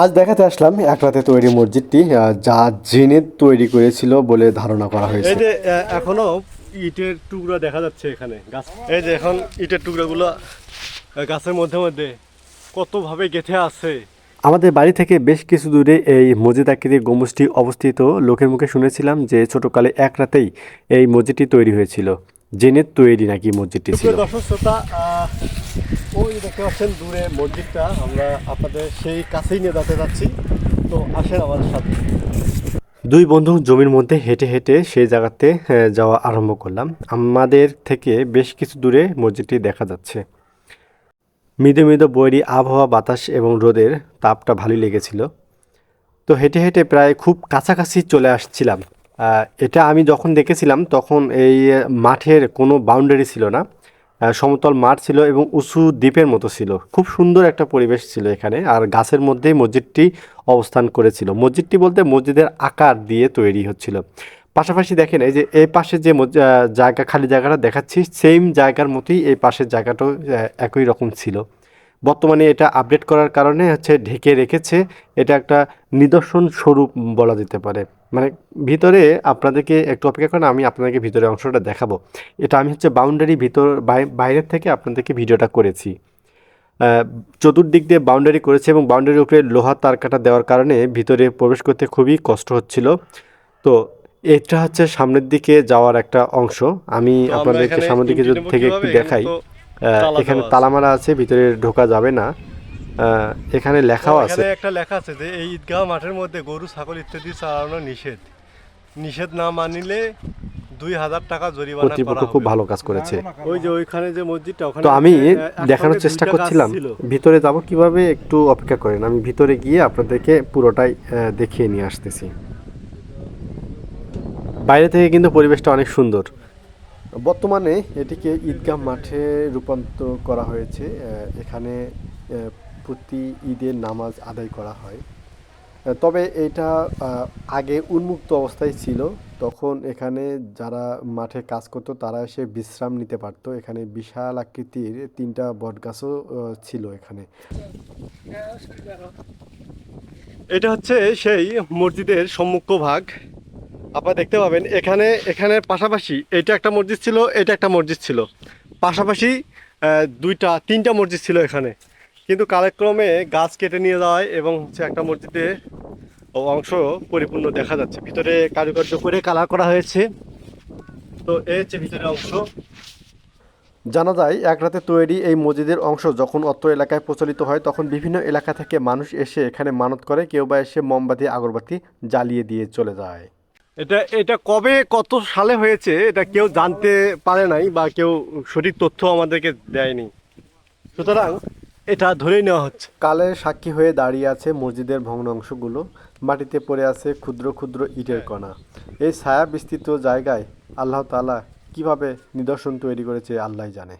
আজ দেখাতে আসলাম এক রাতে তৈরি মসজিদটি যা জিনে তৈরি করেছিল বলে ধারণা করা হয়েছে। এই যে এখনও ইটের টুকরা দেখা যাচ্ছে এখানে গাছ। এই যে এখন ইটের টুকরাগুলো গাছের মধ্যে মধ্যে কতভাবে গেঁথে আছে। আমাদের বাড়ি থেকে বেশ কিছু দূরে এই মসজিদ আকৃতির গম্বুজটি অবস্থিত। লোকের মুখে শুনেছিলাম যে ছোটকালে এক রাতেই এই মসজিদটি তৈরি হয়েছিল। জেনের তৈরি নাকি মসজিদটি ছিল? দর্শক শ্রোতা ওই দেখতে পাচ্ছেন দূরে মসজিদটা, আমরা আপনাদের সেই কাছেই নিয়ে যেতে যাচ্ছি। তো আসেন আমাদের সাথে। দুই বন্ধু জমির মধ্যে হেঁটে হেঁটে সেই জায়গাতে যাওয়া আরম্ভ করলাম। আমাদের থেকে বেশ কিছু দূরে মসজিদটি দেখা যাচ্ছে। মৃদু মৃদু বৈরী আবহাওয়া, বাতাস এবং রোদের তাপটা ভালোই লেগেছিল। তো হেঁটে হেঁটে প্রায় খুব কাছাকাছি চলে আসছিলাম। এটা আমি যখন দেখেছিলাম, তখন এই মাঠের কোনো বাউন্ডারি ছিল না। সমতল মাঠ ছিল এবং উঁচু দ্বীপের মতো ছিল। খুব সুন্দর একটা পরিবেশ ছিল এখানে। আর গাছের মধ্যেই মসজিদটি অবস্থান করেছিল। মসজিদটি বলতে মসজিদের আকার দিয়ে তৈরি হচ্ছিল। পাশাপাশি দেখেন, এই যে এই পাশে যে জায়গা, খালি জায়গাটা দেখাচ্ছি সেম জায়গার মতোই এই পাশের জায়গাটাও একই রকম ছিল। বর্তমানে এটা আপডেট করার কারণে হচ্ছে ঢেকে রেখেছে। এটা একটা নিদর্শন স্বরূপ বলা যেতে পারে। মানে ভিতরে আপনাদেরকে একটু অপেক্ষা করেন আমি আপনাদেরকে ভিতরে অংশটা দেখাবো। এটা আমি হচ্ছে বাউন্ডারি ভিতর বাই- বাইরের থেকে আপনাদেরকে ভিডিওটা করেছি। চতুর্দিক দিয়ে বাউন্ডারি করেছে এবং বাউন্ডারির উপরে লোহার তার কাটা দেওয়ার কারণে ভিতরে প্রবেশ করতে খুবই কষ্ট হচ্ছিল। তো এটা হচ্ছে সামনের দিকে যাওয়ার একটা অংশ। আমি আপনাদেরকে সামনের দিকে যদি থেকে একটু দেখাই। এখানে। তালা মারা আছে। ভিতরে ঢোকা যাবে না। আহ, এখানে লেখাও আছে। একটা লেখা আছে যে এই ঈদগাহ মাঠের মধ্যে গরু ছাগল ইত্যাদি চালানো নিষেধ। নিষেধ না মানিলে দুই হাজার টাকা জরিমানা কর্তৃপক্ষ খুব ভালো কাজ করেছে। ওই যে ওইখানে যে মসজিদটা ওখানে তো আমি দেখানোর চেষ্টা করছিলাম। ভিতরে যাব কীভাবে একটু অপেক্ষা করেন। আমি ভিতরে গিয়ে আপনাদেরকে পুরোটাই আহ, দেখিয়ে নিয়ে আসতেছি। বাইরে থেকে কিন্তু পরিবেশটা অনেক সুন্দর। বর্তমানে এটিকে ঈদগাহ মাঠে রূপান্তর করা হয়েছে এখানে প্রতি ঈদের নামাজ আদায় করা হয়। তবে এটা আগে উন্মুক্ত অবস্থায় ছিল। তখন এখানে যারা মাঠে কাজ করতো, তারা এসে বিশ্রাম নিতে পারতো। এখানে বিশাল আকৃতির তিনটা বটগাছও ছিল এখানে। এটা হচ্ছে সেই মসজিদের সম্মুখ ভাগ। আপনারা দেখতে পাবেন, এখানে এখানের পাশাপাশি এটা একটা মসজিদ ছিল এটা একটা মসজিদ ছিল। পাশাপাশি দুইটা, তিনটা মসজিদ ছিল এখানে। কিন্তু কালক্রমে গাছ কেটে নিয়ে যাওয়ায় এবং হচ্ছে একটা মসজিদে অংশ পরিপূর্ণ দেখা যাচ্ছে। ভিতরে কারুকার্য করে কালার করা হয়েছে। তো এই হচ্ছে ভিতরে অংশ। জানা যায়, এক রাতে তৈরি এই মসজিদের অংশ যখন অত্র এলাকায় প্রচলিত হয়, তখন বিভিন্ন এলাকা থেকে মানুষ এসে এখানে মানত করে, কেউ বা এসে মোমবাতি, আগরবাতি জ্বালিয়ে দিয়ে চলে যায়। এটা এটা কবে কত সালে হয়েছে এটা কেউ জানতে পারে নাই বা কেউ সঠিক তথ্য আমাদেরকে দেয়নি। সুতরাং এটা ধরেই নেওয়া হচ্ছে। কালের সাক্ষী হয়ে দাঁড়িয়ে আছে মসজিদের ভগ্নাংশগুলো। মাটিতে পড়ে আছে ক্ষুদ্র ক্ষুদ্র ইটের কণা। এই ছায়া বিস্তৃত জায়গায় আল্লাহ তালা কীভাবে নিদর্শন তৈরি করেছে আল্লাহ জানে।